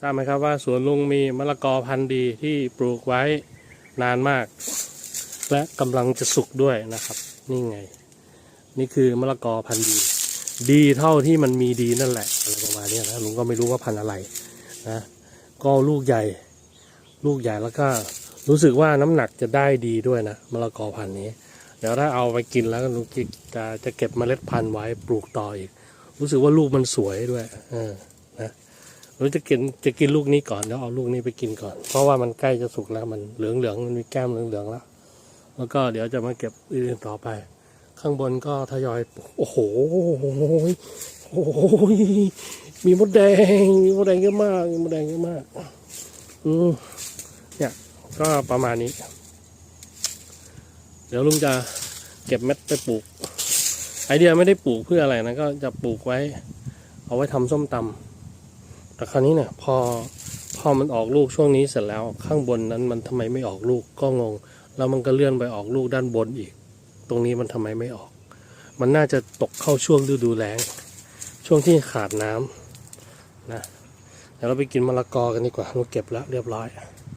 ทราบไหมครับว่าสวนลุงมีมะละกอพันธุ์ดีที่ปลูกไว้นานมาก และกำลังจะสุกด้วยนะครับ นี่ไง นี่คือมะละกอพันธุ์ดี ดีเท่าที่มันมีดีนั่นแหละอะไรประมาณนี้นะลุงก็ไม่รู้ว่าพันธุ์อะไรนะก็ลูกใหญ่ ลูกใหญ่แล้วก็รู้สึกว่าน้ำหนักจะได้ดีด้วยนะมะละกอพันธุ์นี้ เดี๋ยวถ้าเอาไปกินแล้วลุงจะจะจะเก็บเมล็ดพันธุ์ไว้ปลูกต่ออีก รู้สึกว่าลูกมันสวยด้วยเออนะ เราจะกินจะกินลูกนี้ก่อนเดี๋ยวเอาลูกนี้ไปกินก่อน เพราะว่ามันใกล้จะสุกแล้วมันเหลืองเหลืองมันมีแก้มเหลืองเหลืองแล้ว แล้วก็เดี๋ยวจะมาเก็บอื่นต่อไป ข้างบนก็ทยอย โอ้โหโอ้โหมีมดแดง มีมดแดงเยอะมากมีมดแดงเยอะมากอืเนี่ยก็ประมาณนี้ เดี๋ยวลุงจะเก็บเม็ดไปปลูก ไอเดียไม่ได้ปลูกเพื่ออะไรนะก็จะปลูกไว้ เอาไว้ทำส้มตำ แต่คราวนี้เนี่ยพอพอมันออกลูกช่วงนี้เสร็จแล้วข้างบนนั้นมันทำไมไม่ออกลูกก็งง แล้วมันก็เลื่อนไปออกลูกด้านบนอีก ตรงนี้มันทำไมไม่ออก มันน่าจะตกเข้าช่วงฤดูแล้ง ช่วงที่ขาดน้ำนะเดี๋ยวเราไปกินมะละกอกันดีกว่าเราเก็บแล้วเรียบร้อย